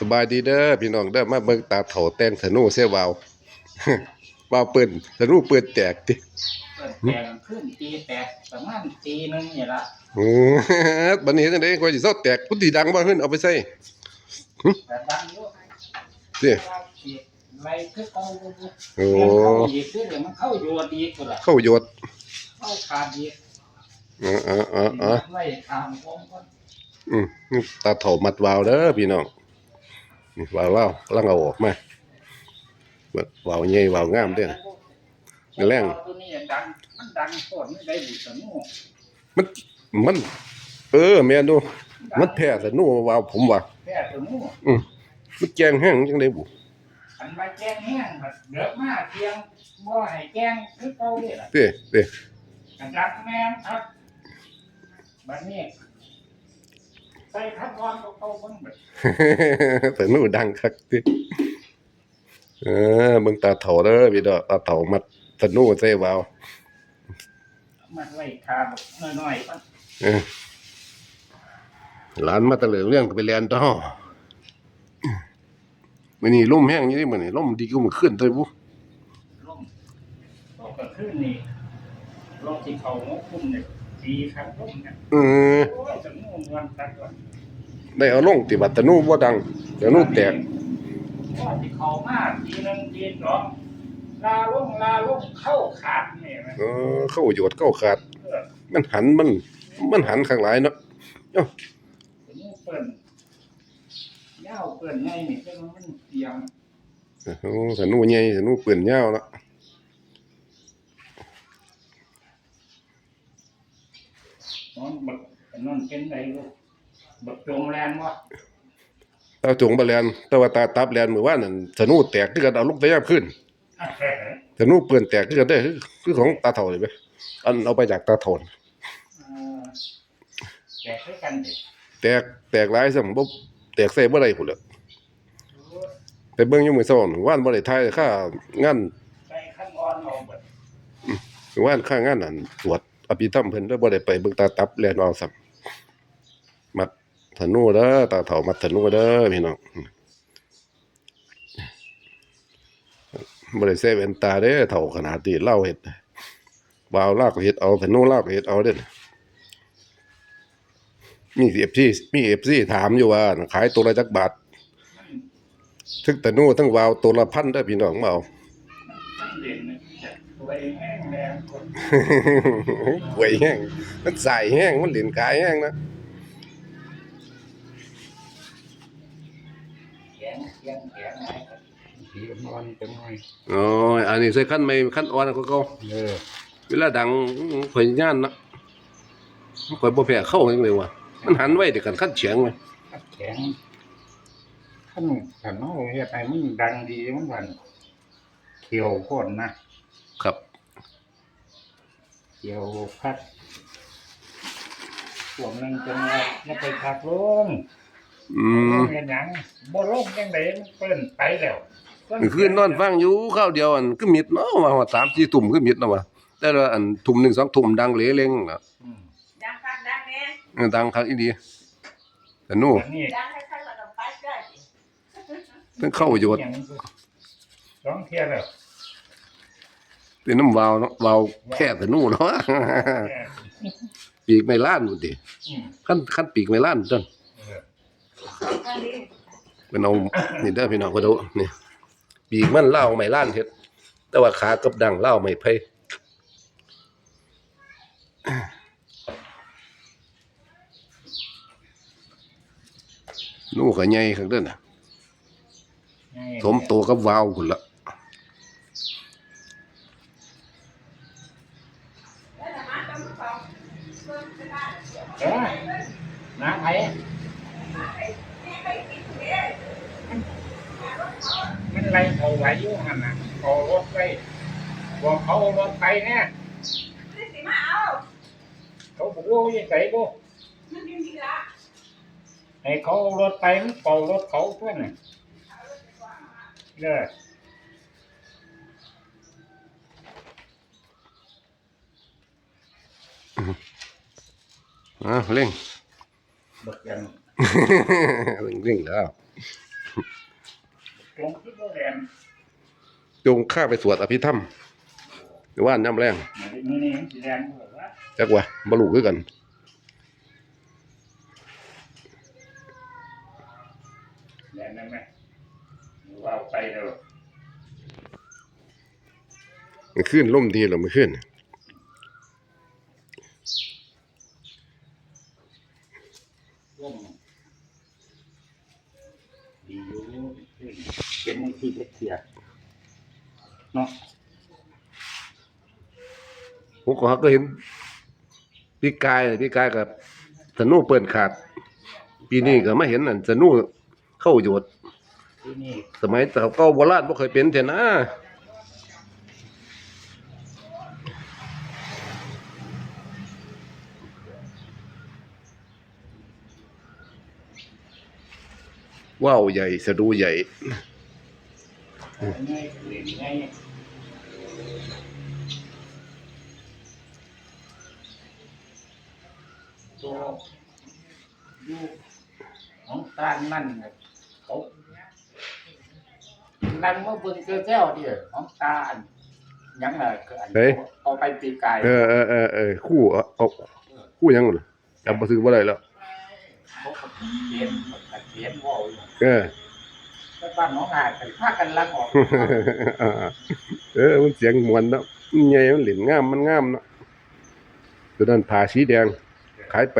สบายดีเด้อพี่น้องเด้อมาเบิ่งตาเถาแต่งธนูเสียวาววาวปืนธนูปืนแตกติเปิดแตกขึ้นตีแตกประมาณตีหนึงนี่ละอือบัดนี้จังได๋ข่อยสิเซาแตกพุทธิดังบ่ขึ้นเอาไปใส่แต่ดังอยู่ติว่าสิไรคือเก่าอยู่โอ้มันเข้าอีกคือเดี๋ยวมันเข้าอยู่ดีกว่าล่ะเข้าโยดเข้าขาดอีกอ๋ออ๋ออ๋ออ๋อไว้ทางกองคนอืมตาเถามัดวาวเด้อพี่น้องนี่ วาวเล่ากำลังเอาออกมาวาวใหญ่วาวงามเด้อแรงตัวนี้ดังมันดังโคตรไม่ได้บุษนูมันมัน เออแม่นดูมันแพ้ธนูวาวผมว่าแค่ตัวนู้อืมมันแจงแห้งจังได๋บุอันมาแกล้งแห้งเดือดมากเพียงบ่ให้แกล้งคือเก่าเด้ล่ะเด้เด้กันดักแม่นครับบัดนี้ ใส่ทับวอนเก่าๆเบิ่งเบิดแต่หนูดังคักติเออเบิ่งตาเถาเด้อพี่ดอกตาเถามัดตะหนูใส่วาวมันไว้คาบน้อยๆมันเออหลานมาตะเหลืองเรื่องก็ไปเรียนต่อมื้อนี้ลมแห้งอยู่นี่มื้อนี้ลมดีกูมื้อคืนเด้อบุล่มตกกระขึ้นนี่ลงที่เขางกคุ้มเนี่ย ดีครับล่มเนี่ยเออโอ้ยจะง่วงวันตัดวันได้เอาลงติบัดตะหนูบ่ดังตะหนูแตกว่าที่เขามาทีหนึงทีสองลาลงลาลงเข้าขาดนี่นะเออเข้าโยดเข้าขาด เออมันหันมันมันหันข้างหลายเนาะถึงเปิ้นยาวเปิ้นไงนี่เป็นว่ามันเตียง โอ้ตะหนูใหญ่ตะหนูปืนยาวเนาะ นอนบักนอนเป็นไดลูกบักจงแลนวะตาจงบ่แลนแต่ว่าตาตับแลนมื้อวานนั่นตะหนูแตกคือกันเอาลงแต่ยามขึ้นแต่หนูเปื่อนแตกคือกันได้คือคือของตาเถาเลยไหมอันเอาไปจากตาเถาน่ะเออแกคือกันดิแตกแตกหลายซ้ํบ่แตกใส่บ่ได้พุ่นแหละแต่เบิ่งอยู่มื้อเช้านี่ว่านบ่ได้ทายค่างานใส่ขั้นอ่อนเอาเบิดว่านค่างานนั่นตรวจ อภิธรรมเพิ่นแล้วบ่ได้ไปเบิ่งตาตับแลนเอาซ้ํมัดธนูเด้อตาเถามัดธนูเด้อพี่น้องบ่ได้ใส่แว่นตาเด้อเฒ่าขนาดนี้เล่าเฮ็ดวาวลากก็เฮ็ดเอาธนูลากก็เฮ็ดเอาเด้อมีเอฟซีมีเอฟซีถามอยู่ว่า ขายตัวละจักบาททึกแต่นู่ทั้งวาวตัวละพันได้อพี่น้องมาเอา ตั้งเด่นเนี่ยจะตัวเองแห้งแรงคนหวยแห้งมันใส่แห้งมันเหรียญกายแห้งนะแข็งแข็งแข็งไงผีมันอ่อนเป็นไงโอ้ยอันนี้ใส่ขั้นไม่ขั้นอ่อนก็เก่าเออเวลาดังข่อยย่านนะข่อยบ่แพ้เข้าจังเลยว่ะมันหันไว้เดี๋ยวกันขั้นเฉียงเลยแข็งขั้นขันน้องเฮ็ดให้มันดังดีมันวันเขียวโคนนะ ครับเขียวพัดพวกนึงจังว่าอย่าไปพักลงอืมเฮ็ดหยังบ่ลงจังไดมันเปิ้นไปแล้วมื้อคืนนอนฟังอยู่ข้าวเดียวอันคือมิดเนาะว่าว่า3 4ทุ่มคือมิดเนาะว่ะแต่ว่าอันทุ่มหนึ่งสองทุ่มดังเหลเล็งน่ะอืมดังคักดังแน่เออดังคักอีดีแต่นู่อันนี้ดังให้คักแล้วก็ไปได้สิเพิ่งเข้าอยู่อย่างสองเที่ยแล้ว เป็นน้ำวาวเนาะวาวแค่แต่นู่นเนาะ ปีกไม่ล้านพุ่นติอืมขั้นขั้นปีกไม่ล้านต้นเอออันนี้เป็นเอานี่เด้อพี่น้องก็ดูนี่ปีกมันเล่าวไม่ล้านเฮ็ด แต่ว่าขากับดังเล่าวไม่ไผนู่ก็ใหญ่คักเด้อน่ะสมตัวกับวาวพุ่นละ แล้วแต่มาต้องสองเพิ่มไปได้ เออน้ำไผ แม่ไปกินเด้อ มันไรเขาไหวอยู่หันน่ะเขารถไป บอกเขาเอารถไปเนี่ยนี่สิมาเอาเขาบอกว่ายังไงบ่มันอยู่นี่ละให้เขาเอารถไปมันเป่ารถเขาเพื่อนน่ะเด้ออะเร่งบักยังเร่งเร่งแล้วตรงที่โบแรมจงข้าไปสวดอภิธรรม หรือว่าน้ำแรงแดงบอกว่าจักว่าบรรลุคือกันแดงได้ไหมว่าไปเถอะมันขึ้นล่มดีหรือมันขึ้นร่มดีอยู่เป็นที่เล็กเสียเนาะ ผมก็ก็เห็นพี่กายพี่กายกับสนุเปิดขาด ปีนี้ก็ไม่เห็นนั่นสนุเข้าโยดที่นี่สมัยแต่เก่าโบราณบ่เคยเป็นเท่นะว่าวใหญ่สะดูใหญ่ง่ายเล่นง่ ตัวอยู่ของการนั่นน่ะเขานั่งเมื่อเบิ่งเจอแก้วเดียวของตาอันยังไงคืออันเฮ้ย เอาไปปีกายเออเออเออเออคู่เอาเอาคู่หยังล่ะจำบ่ซื้อบ่ได้แล้วเขาก็เขียนเขาเขียนว่าวอยู่เออ แต่บ้านน้องอาจกันพากันลักออก เออ มันเสียงมวนเนาะมันใหญ่มันเหลินงาม มันงามเนาะตัวนั้นผ่าสีแดง ขายไป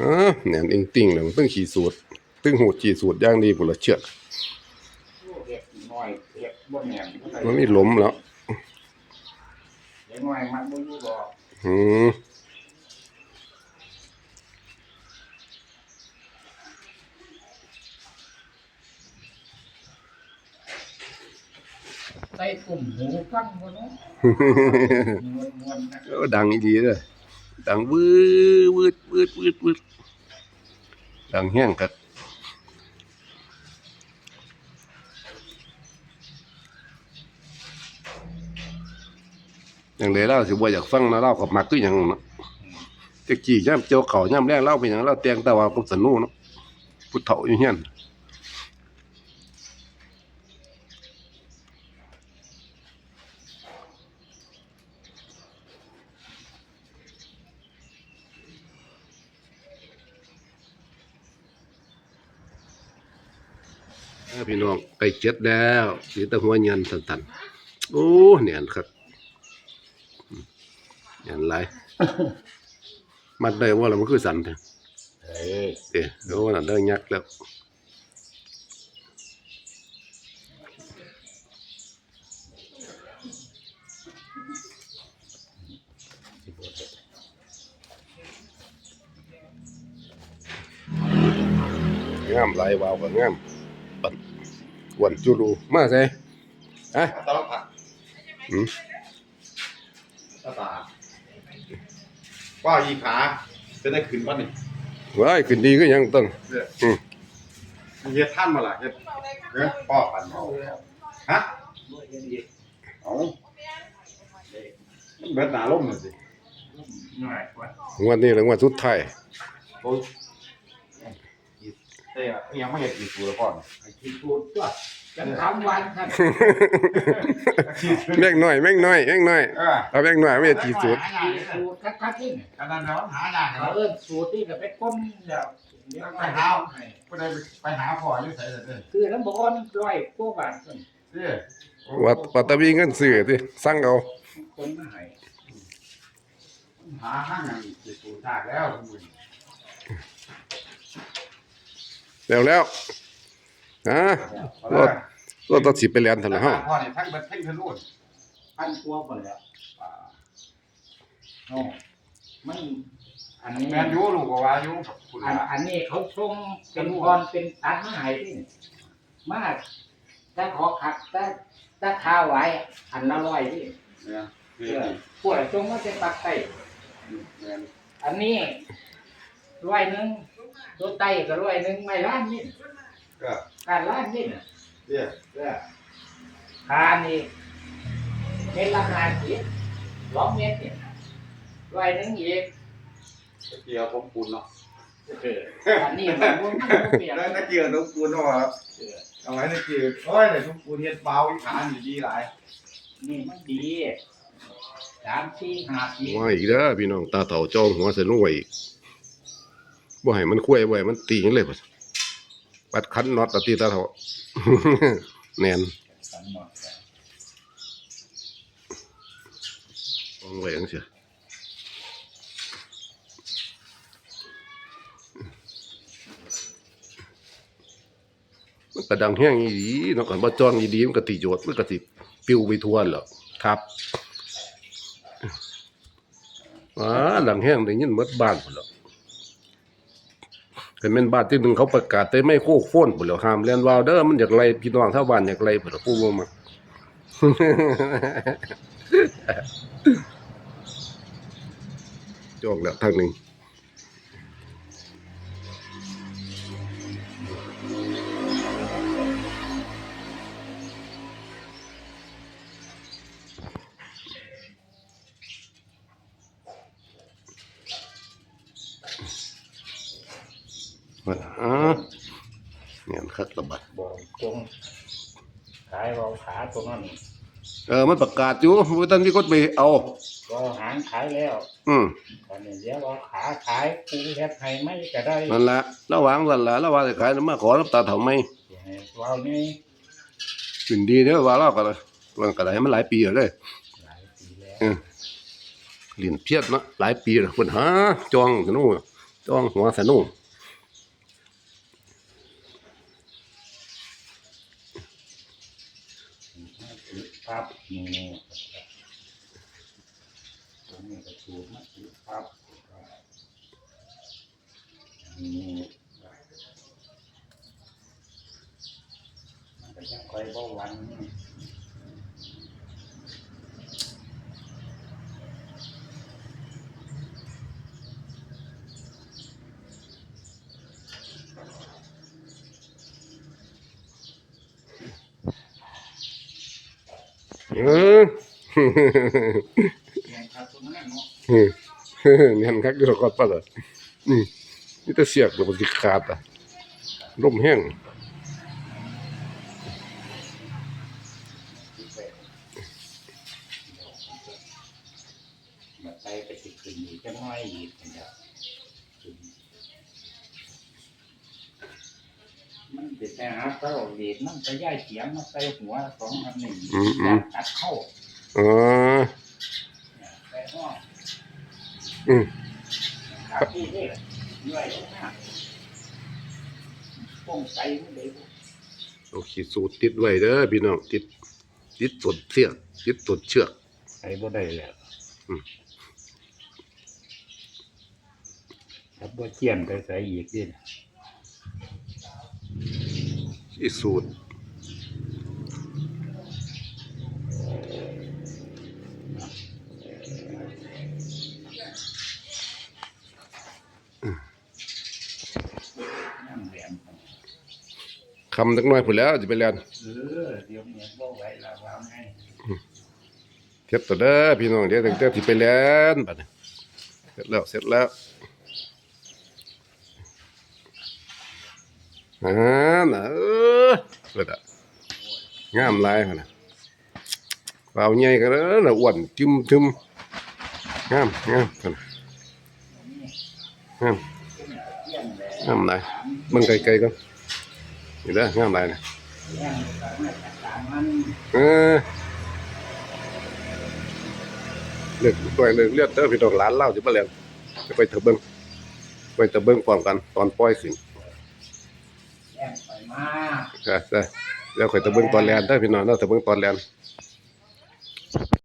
อ๋อแหนมเองติ่งเลยมันต้องขี่สูตรตึงหูดขี่สูตรอย่างดีพุ่นละเชือกเห็ดน้อยดม่นมันมีหลมแล้ว เห็ดน้อยมันบ่อยู่บ่ อืมใส่ตุ่มหูฟังบ่เนาะมวนๆนะแล้วดังอีดีเลยดังวืดวืดวืดวืดวืดดังแห้งกัด อย่างเดเล่าสิบ่อยากฟังนะเล่ากับมักคือหยังเนาะจะกี่ย่ำเจียวเขาย่ำแรงเล่าเป็นหยังเล่าเตียงต่ว่ากับสนุเนาะพุทธเฒ่าอยู่เฮียพี่น้องไปเจ็ดแล้วสีตะหัวเงินตันๆโอ้เนี่ยครับ เนียนหลายมัดได้ว่าแล้วมันคือสันแท้เฮ้ยเด้โอ้นั่นเด้อยักษ์แล้วงามหลายวาวก็งามปันกวนจุลูมาใส่ฮะตลอดผักอืมตาตา ว่าอีขาจะได้ขึ้นวันนี้ว้ายขึ้นดีก็ยังต้องเนี่ยอืมเฮ็ดท่านมาล่ะเฮ็ดเฮ็ดพ่อปันเอาฮะบ่เห็นอีกเอามันเบิดหนาล่มน่ะสิน้อยกว่าวันนี้รางวัลสุดท้ายโอ้ยเต้อะยังไม่เห็นกี่ตัวแล้วพ่อน่ะไอ้ที่พูดตัว จะทำวันครับแม่งน้อยแม่งน้อยแม่งน้อยเออเอาแม่งน้อยไม่ได้ที่สุดสูตรคักๆนี่อันนั้นเราหายากเขาแล้วเอิ้นสูตรที่ก็ไปก้นแล้วเดี๋ยวไปหาให้ผู้ใดไปหาพ่ออยู่ไสเด้อเด้อคือน้ำบ่อนร้อยกว่าบาทซั่นเด้อโอ้วัดปัตตวีเงินซื้อสิสั่งเอาคนมาให้หาห้างอย่างกี่ตัวทากแล้วทุกมื้อนี้แล้วแล้วฮะเอารถล่ะรถตัดสิไปเรียนเท่าไหร่เฮาพ่อนี่ทั้งเบิดทั้งทะลุนพันกว่าบ่แล้วอ่าโอ้มันอันนี้แม่นอยู่ลูกก็ว่าอยู่กับคุณอันอันนี้เขาชงเป็นพรเป็นตัดมาให้ที่มากถ้าขอขัดถ้าถ้าข้าไว้อันละร้อยที่เนี่ยคือเพื่อพวกชงมาจะปักใต้แม่นอันนี้ร้อยหนึ่งตัวไตก็ร้อยหนึ่งไม่ล้านนี่ ก็การล้านนี่น่ะเนี่ยเด้อคานนี่เม็ดละห้าสิบสองเม็ดเนี่ยร้อยหนึ่งอีกตะเกียบผมปูนเนาะเอออันนี้มันบ่มันบ่เปลี่ยนแล้วตะเกียบน้องปูนเนาะครับเออเอาไว้ตะเกียบโอ้ยแต่น้องปูนเฮ็ดเบาอีหานอยู่ดีหลายนี่มันดีสามสี่ห้าปีว่าอีกเด้อพี่น้องตาเต่าจองหัวสนุกไว้อีกบ่ให้มันคุ้ยบ่ให้มันตีกันเลยบ่ ปัดคันน็อตตะตีตาเต่าแน่นสามหมดจองไว้จังซี่มันก็ดังแห้งอีหลีเนาะกันบ่จองอีดีมันก็ติโยชน์มันก็สิปิวไปทั่วแหล้วครับอ่าดังแห้งได้ยินหมดบ้านพุ่นแหล้ว แต่แม่นบาทที่หนึ่งเขาประกาศแต่ไม่โคกโฟนพุ่นแหล้วห้ามเรียนวาวเด้อมันอยากไรพี่น้องชาวบ้านอยากไล่พุ่นแหล้วผู้บ่มาจองแล้วทางหนึ่ง ว่าอ่าเนี่ยมันคักระบาดบอกตรงขายเราขาตรงนั้นเออมันประกาศอยู่ว่าท่านมีคนไปเอาก็หางขายแล้ว อืมตอนนี้เดี๋ยวเราขาขายปูเฮ็ดให้ไม่ก็ได้นั่นละระหว่างนั่นละระหว่างจะขายมาขอน้ำตาเถาไหมให้เรานี่สิ่งดีเด้อว่าเราก็เลยมันก็ได้มันหลายปีแล้วเลยหลายปีแล้วเออเรียนเพียรเนาะหลายปีแล้วคนหาจองสนุจองหัวสนุถือ ปั๊บนี่ตรงนี้ก็ถูกมาถือปั๊บนี่มันก็ยังค่อยเบ่วันนี่ เออแข่งขันตรงนั้นเนาะเนี่ยคักอยู่ก่อนป่ะล่ะนี่นี่แต่เสียกตัวสิขาดอะลมแห้งไปมาไปไปติดขึ้นอีกจะน้อยอีกนะครับมันติด แต่หาเต้าเหรียญมันไปย่ายเสียงมาใส่หัวสองอันหนึ่งอยากตัดเข้าอ๋อ เนี่ยใส่ห้องอืมครับที่นี่ย่อยมากป้องใจมันเลยเอาขีดสูตรติดไว้เด้อพี่น้องติดติดสดเสียกติดสดเชือก ใส่บ่ได้แล้วอืม ถ้าบ่เจียนไปใส่อีกดิ ขีดสูตรนั่งแหลมคำจักหน่อยพุ่นแล้วจะไปเรียนเออเดี๋ยวเมียบ่ไหวแล้วว่าไงเสร็จตัวเด้อพี่น้องเดี๋ยวถึงจะสิไปเรียนบัดนี้เสร็จแล้วเสร็จแล้ว อ่าน่ะเออเปิดอะงามหลายหั่นน่ะเปล่าใหญ่กันเด้อน่ะอ้วนจึมทึมงามงามหั่นน่ะงามงามหลายเบิ่งไกลๆก่อนนี่เด้องามหลายนะเออเลือกตัวเลือกเลือดเด้อพี่น้องหลานเล่าสิบ่เรียนไปเถอะเบิ่งไปเถอะเบิ่งพร้อมกันตอนปล่อยขึ้น มาใช่ใช่แล้วข่อยตะเบิ่งตอนแลนเด้อพี่น้องเด้อตะเบิ่งตอนแลน